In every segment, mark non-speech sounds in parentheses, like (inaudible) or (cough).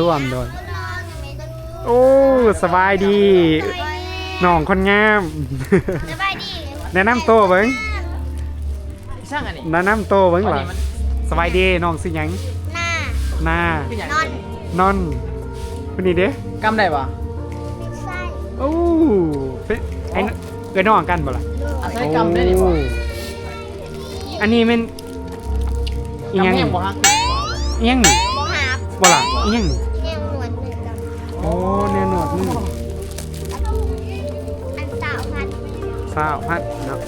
ร่วมโดย โอ้สบายดีน้องคนงาม สบายดีแนะนำตัวเบิ้งช่างอันนี้แนะนำตัวเบิ้งอันเหรอนี้มันสบายดีน้องสิหยังหน้าหน้าคืออย่างนอนนอนคนนี้เด้กำได้ปะไส้โอ้เป็นไอ้นเอ้ยน้องกันบ่ล่ะอาศัยกำได้ดิปะโอ้อันนี้มันอีหยังกำแห้นี่งบ่ฮักอีหยังนี่โมหาบบ่ล่ะอีหยังนี่ กับโอ้แน่นอนมืออันสาวพันสาวพัดเนาะ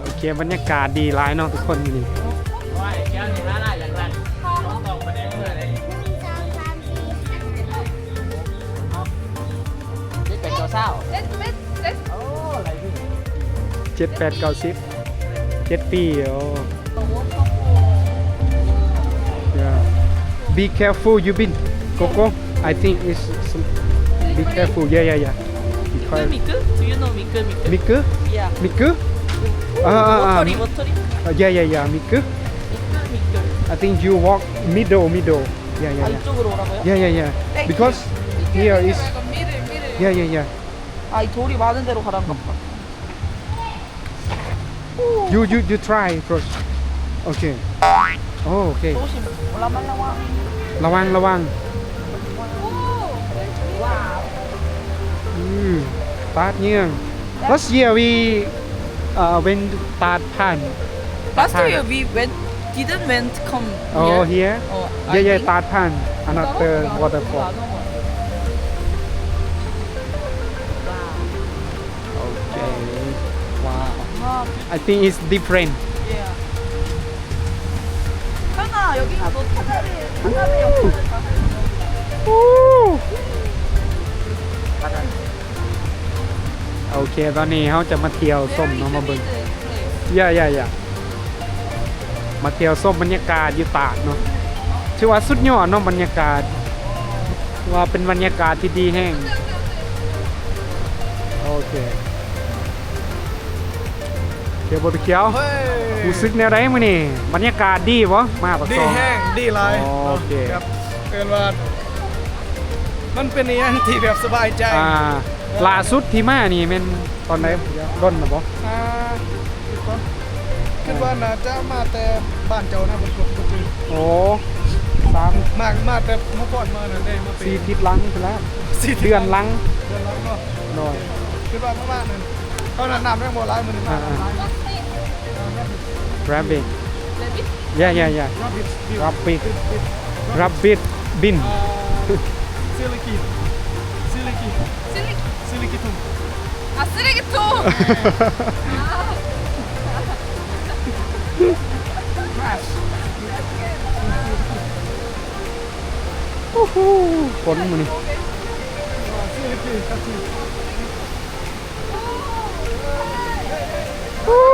โอเคบรรยากาศดีหลายเนาะทุกคนอยู่นี่ว่าไอ้แก้วนี่น่ารักอย่างไรต้องตรงไปได้เลยเลยหนึ่งสองสามสี่นี่เป็นตัวเศร้าโอ้อะไรพี่เจ็ดแปดเก้าสิบเจ็ดปีโอ้ be careful you been Coco I think it's some, be careful yeah yeah yeah because 미끄? Do you know 미끄 미끄? 미끄 Yeah. 미끄 아, 아, 아, 워터리 워터리? uh, yeah yeah yeah 미끄 미끄 미끄. I think you walk middle middle yeah 아 yeah yeah 이쪽으로 오라고요? yeah yeah yeah because here is 미를 미를. yeah yeah yeah 아이 돌이 많은 데로 가라는 거 봐. you you you try first okay oh okay 조심. 올라말라와. ระวังระวังอืมตาดเยื่อง last year we uh when ตาดผ่าน Last Hi. year we went didn't went come oh here. here 어, yeah yeah think. ตาดผ่าน another waterfall okay wow 아, I think it's different yeah. 현아 여기가 너 타자리 타자리 옆에 가. โอเคตอนนี้เขาจะมาเที่ยวส้มเนาะมาเบิ่งอย่าอย่าอย่ามาเที่ยวส้มบรรยากาศอยู่ตากเนาะชื่อว่าสุดยอดเนาะบรรยากาศ ว่าเป็นบรรยากาศที่ดีแห้งโอเค เที่ยวบนเขียวเฮ้ยรู้สึกแนวไหนมื้อนี้บรรยากาศดีบ่มาปักดีซอง แห้งดีหลายอ๋อโอเค ครับเกินว่า มันเป็นอหย่างที่แบบสบายใจอ่าล่าสุดที่มานี่แม่นตอนไหนร่นน่ะบ่อ่าคิดว่าคิดว่าน่าจะมาแต่บ้านเจ้านะบนกบบุตรโอ้สามมากมาแต่เมื่อก่อนมานั่นได้มาปีสี่ทิศหลังไปแล้วสี่เดือนหลังเดือนหลังเนาะหน่อยคิดว่าประมาณนั้น Ah, ah. rabbit. Ya ya ya. Rabbit rabbit. Bin. Siliki.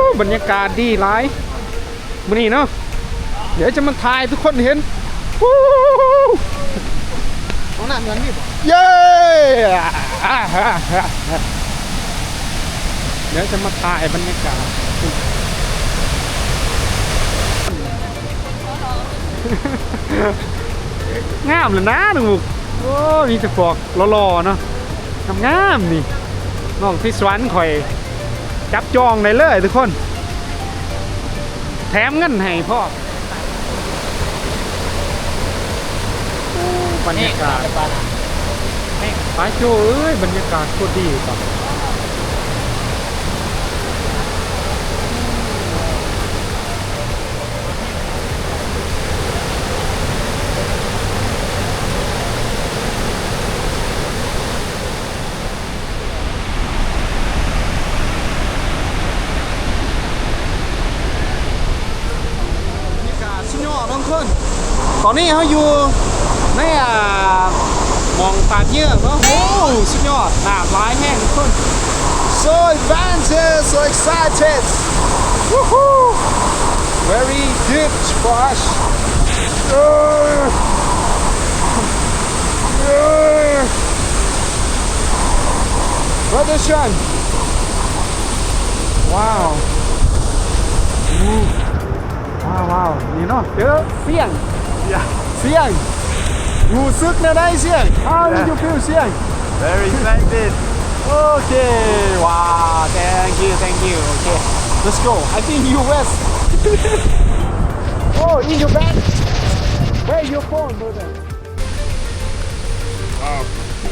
บซิโอ้บรรยากาศดีหลายมื้อนี้เนาะเดี๋ยวจะมาถ่ายทุกคนเห็นโอ้โหของหน้าเหมือนนี่เย้อ่าฮะฮะฮะเดี๋ยวจะมาถ่ายบรรยากาศงามเลยนะลูกโอ้มีแต่พวกหล่อๆเนาะงามๆนี่น้องที่สวรรค์ข่อย จับจองได้เลยทุกคน แถมเงินให้พ่อบรรยากาศไปโจเอ้ยบรรยากาศโคตรดีป่ะบ คน ตอนนี้เขาอยู่ในอ่ามองตาดเยื่อกเนาะโอ้สุดยอดน้ำร้ายแห้งทุกคน so advanced so excited Woohoo! very deep for us Uh, uh, Brother Sean wow Ooh. Wow wow นี่เนาะเจอเสียง Yeah. เสียงรู้สึกแนวใดเสียง How did you feel เสียง Very excited. Okay wow thank you thank you okay let's go I think you west oh in your bag where your phone brother Wow.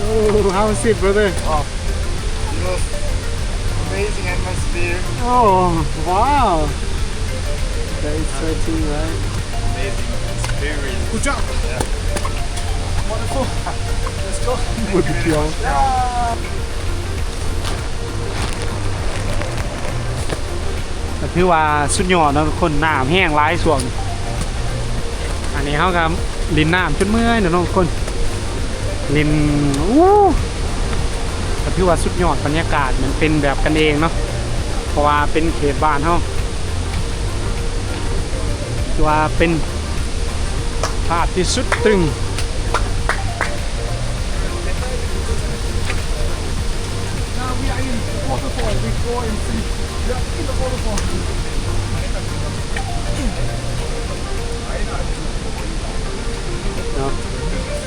oh how is it brother The most amazing atmosphere. oh wow very exciting right Amazing experience. good job Yeah. wonderful let's go บุดเดียวก็ถือว่าสุดยอดเนาะทุกคนน้ำแห้งร้ายส่วง อันนี้เขากับลินน้ำจนเมื่อยเนาะทุกคนลินอู้ก็ถือว่าสุดยอดบรรยากาศมันเป็นแบบกันเองเนาะเพราะว่าเป็นเขตบ้านเขาถือ ว่าเป็นภาพที่สุดตึงเนาะ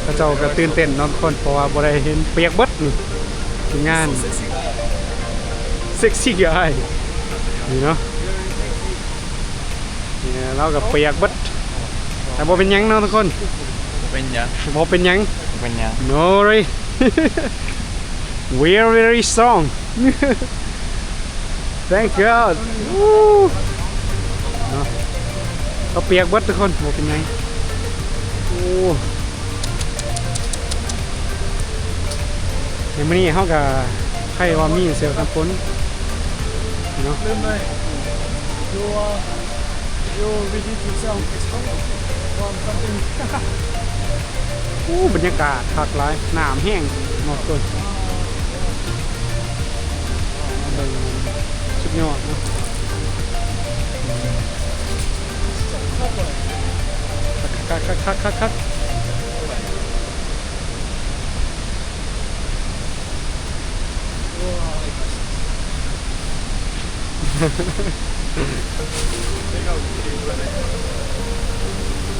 พระเจ้าก็ตื่นเต้นนาะทุกคนเพราะว่าบ่ได้เห็นเปียกเบิดนี่งานเซ็กซี่ไอ้นี่เนาะ นี่เรากับเปียกเบิดแต่บ่เป็นหยังเนาะทุกคน When ya? บ่เป็นหยัง When ya? no worry we are very strong thank God Woo เนาะก็เปียกเบิดทุกคนบ่เป็นหยังโอ้ในมื้อนี้เฮาก็ใครว่ามีเสือกันฝนเนาะ Then uh, you uh, you ready to sell expensive from something. อู้บรรยากาศคักหลายน้ำแห้งหมดต้นเบิ่งสุดยอดนะคักคักคักคักคัก 내가 우리를 입어야 될 거야.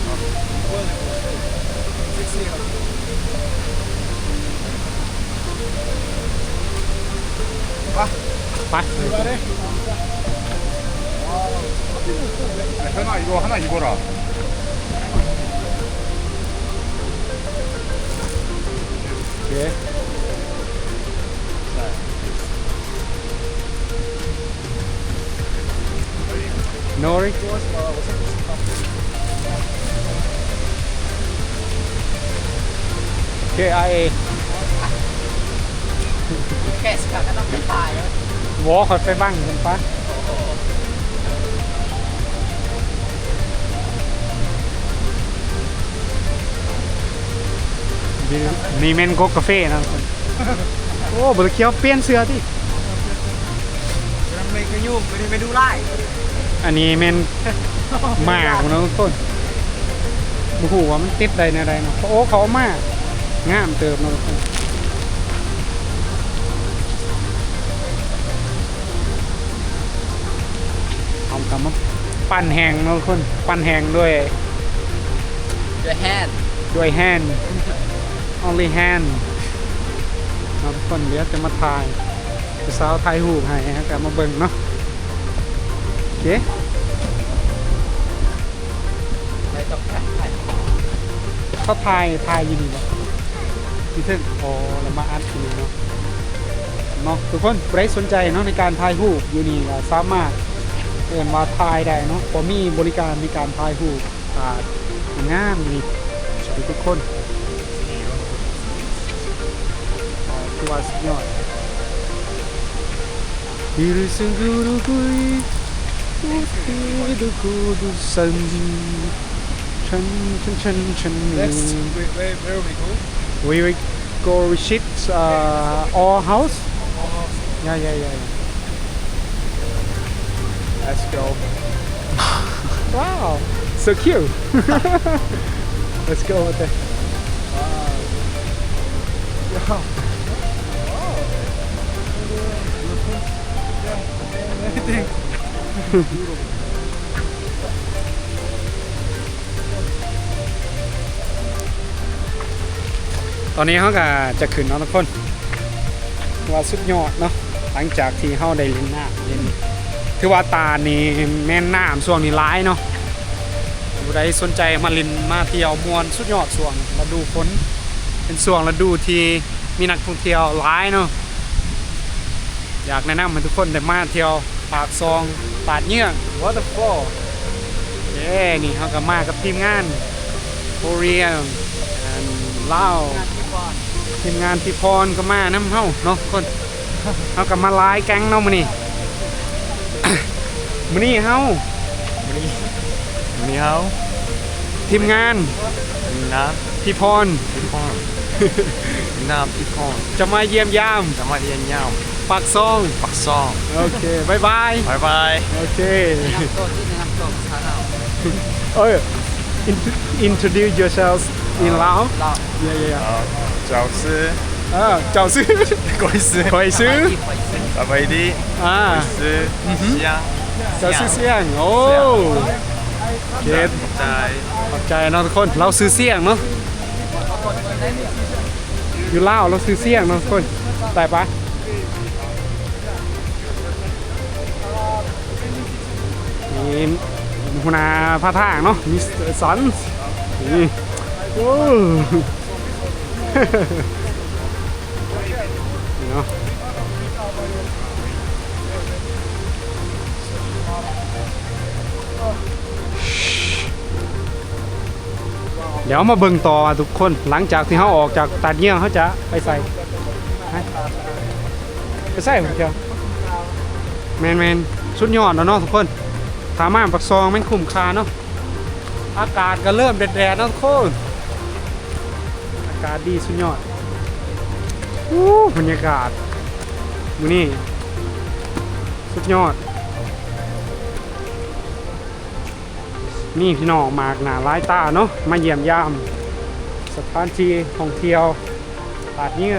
아, 입어야 될것 섹시해가 아, 아, 출발해. 아, 현아 이거 하나 입어라. 예. ไอแค่สกัดก็ต้องไปถ่ายแล้ววอคอยไปบ้างคุณป้านี่เมนโกกาแฟนะทุกคนโอ้บริเคียวเปลี่ยนเสื้อที่ Gonna make a you. Ready, ready, do like. อันนี้เมนหมากนะทุกคนบูหูว่ามันติดใดในใดเนาะโอ้เขาเอามากงามเติมนะทุกคนเอากำมาปั้นแหงนะทุกคนปั้นแหงด้วย ด้วยแฮนด์ด้วย hand only hand เนาะทุกคนเดี๋ยวจะมาถ่ายจะสาวถ่ายหูปให้ฮะกลับมาเบิ่งเนาะโอ เคไม่ต้องถ่ายถ่ายเขาถ่ายถ่ายอยินบ่ที่ถึงอ๋อแล้วมาอัดอยู่นี่เนาะเนาะทุกคนใครสนใจเนาะในการถ่ายรูปอยู่นี่ก็สามารถเอินว่าถ่ายได้เนาะผมมีบริการในการถ่ายรูปอ่างามดีสวัสดีทุกคนอ๋อคือว่าสุดยอด Bir seguro guri Next, where, where, where we go? We will go visit uh, our house Yeah yeah yeah, yeah. Let's go. (laughs) Wow So cute (laughs) Let's go with it Anything. ตอนนี้เขาก็จะขึ้นเนาะทุกคน ว่าสุดยอดเนาะหลังจากที่เขาได้เล่นน้ำเล่นถือว่าตานี่แม่นน้ำช่วงนี้ร้ายเนาะผู้ใดสนใจมาลินมาเที่ยวมวนสุดยอดช่วงฤดูฝนเป็นช่วงฤดูที่มีนักท่องเที่ยวร้ายเนาะอยากแนะนำให้ทุกคนได้มาเที่ยว ปากซองปาดเยื่อง waterfall เย้นี่เขาก็มากับทีมงานโคเรียลาวทีมงานพี่พรก็มาน้ำเฮาเนาะคนเฮากับมาหลายแก๊งเนาะมื้อนี้มื้อนี้เฮานี่เฮาทีมงานน้พี่พรำพี่พอนน้ำพี่พอนจะมาเยี่ยมยามจะมาเรียนยาว ปากซอง ปักซองโอเคบายบาย บายบาย โอเคน้ำต้นที่น้ำต้นชาแนลเอ้ย int- introduce yourselves in Lao เรา yeah yeah yeah 好เจ้าซื้อเออเจ้าซื้อก๋วยซื้อคอยซื้อที่ไปซื้อสบายดีอ่าซื้อเสียงเจ้าซื้อเสียงโอ้เกตใจ ขอบใจเนาะทุกคน เราซื้อเสียงเนาะอยู่ลาวเราซื้อเสียงเนาะทุกคนได้ปะ นี่หัวหน้าพาทางเนาะมิสเตอร์สันนี่โอ้เนาะเดี๋ยวมาเบิ่งต่อทุกคนหลังจากที่เขาออกจากตัดเงี้ยเขาจะไปใส่ไปใส่ผมเชียวแมนแมนสุดยอดแล้วเนาะทุกคน สามารถปักซองแม่นคุ้มค่าเนาะอากาศก็เริ่มแดดๆเนาะทุกคนอากาศดีสุดยอดอู้บรรยากาศมือนี้สุดยอด นี่พี่น้องมากหนาร้ายตาเนาะมาเยี่ยมยาม สถานที่ท่องเที่ยวตาดนี้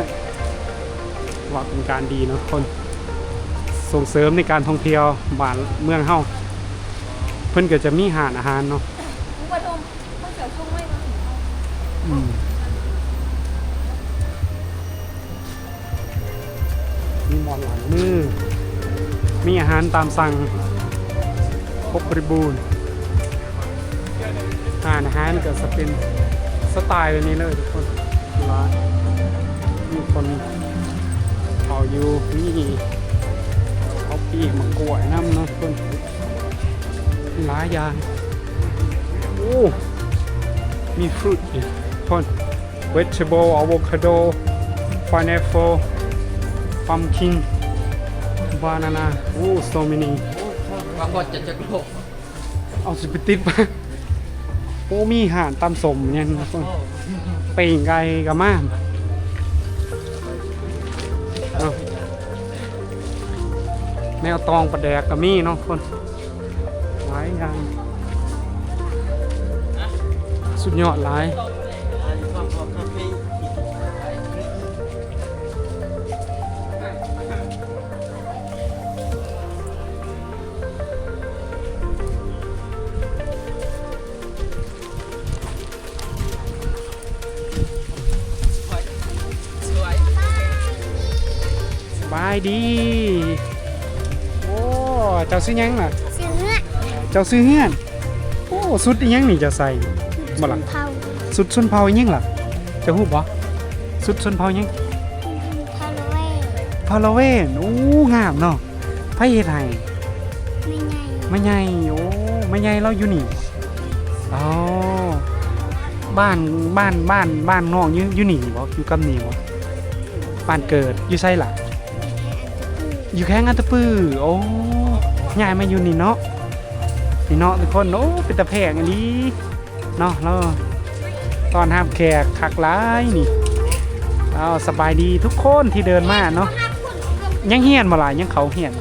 ว่าเป็นการดีเนาะคนส่งเสริมในการท่องเที่ยวบ้านเมืองเฮา เพิ่นก็จะมีหาอาหารเนาะมีมอหมอนหลังมือ มีอาหารตามสั่งครบบริบูรณ์อาหารก็จะเปินสไตล์แบบนี้เลยทุกคนร้านมีคนเอาอยู่มีเขาปีกมังกรวยน้ำเนาะทุกคน หลายอย่าง โอ้ มีฟรุตอีกคน vegetable avocado pineapple pumpkin banana โอ้ so many บางคนจะจะโลกเอาสิไปติดปะโอ้มีห่านตำสมเนี่ยนะคนเป่งไก่กับมาเอาแมวตองประแดกกับมีเนาะคน หลายอย่างสุดยอด เจ้าซื้อหยังล่ะเสือเจ้าซื้อเฮือนโอ้สุดอีหยังนี่เจะใส่บ่ล่ะเผาสุดชนเผ่าอีหยังล่ะเจะฮู้บ่สุดชนเผ่าอีหยังพาโลเว่พาราเวนโอ้งามเนาะไผเฮ็ดให้ไม่ไงแม่ใหญ่โอ้แม่ใหญ่เราอยู่นี่อ๋อบ้านบ้านบ้านบ้านน้องอยู่อยู่นี่บ่อยู่กับนี่บ่บ้านเกิดอยู่ไสล่ะอยู่แค่งอันตะปือโอ้ย้ายมาอยู่นี่เนาะ นี่เนาะทุกคนโอ้เป็นตะแพงอันนี้เนาะแล้วตอนรับแขกคักหลายนี่เอาสบายดีทุกคนที่เดินมาเนาะยังเฮียนมาหลายยังเขาเฮียน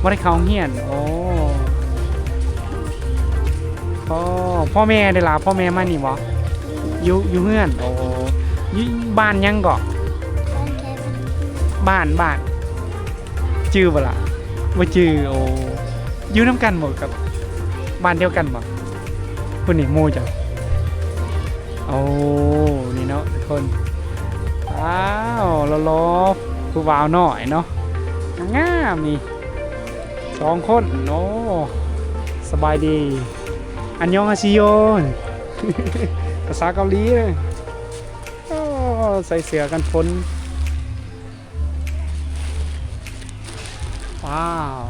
ว่าได้เขาเฮียนโอ้พ่อพ่อแม่ได้ลาพ่อแม่มานี่บ่อยู่อยู่เฮือนโอ้ยู่บ้านยังกาะบ้านบ้านบ้านจื้อบ่ล่ะว่าจื้อโอ้อยู่น้ำกันหมดกับ บ้านเดียวกันบ่คนนี่โมจ้ะโอ้นี่เนาะทุกคนรอผู้บ่าวหน่อยเนาะงามนี่สองคนโอ้สบายดี อันยองอาชิโยนภาษาเกาหลีเลยโอ้ใส่เสื้อกันฝนว้าว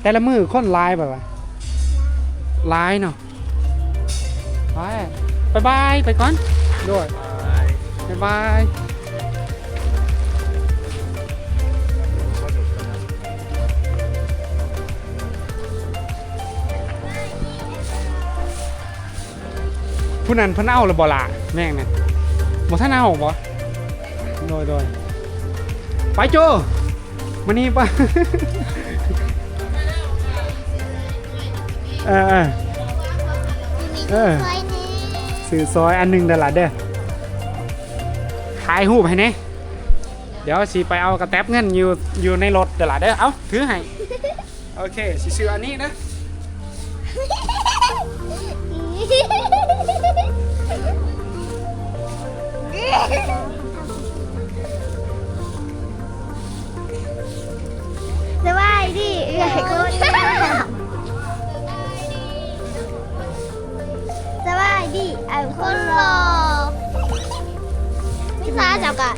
แต่ละมือคนลายแบบว่า ลายเนาะไปบายบายไปก่อนด้วยบายบายผู้นั้นเพิ่นเอาหรือบ่ล่ะแม่งเนี่ยบ่ท่านเอาบ่โดยโดยไปโจมานี่ปะ เออเออเออซอยนี้ซื้อซอยอันหนึงเด้อล่ะเด้อถ่ายรูปให้แหน่เดี๋ยวสิไปเอากระแตบเงินอยู่อยู่ในรถเด้อล่ะเด้อ เอาถือให้ โอเคสิซื้ออันนี้นะสบายดีเอื้อยคนส คนหลอกพี่ฟ้าจับกะ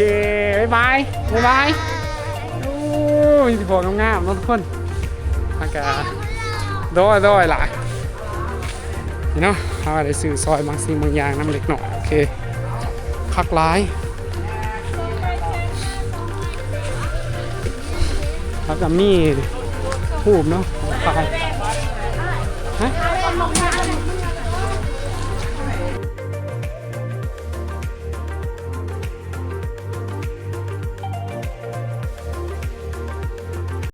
เคบ๊ายบายบ๊ายบายโอ้ยสิบอกงามๆเนาะทุกคนอากาศดอยดอยหลายนี่เนาะเราได้ซื้อซอยบางสิ่งบางอย่างน้ำเล็กหน่อยโอเคคักหลายแล้วก็มีผูบเนาะไป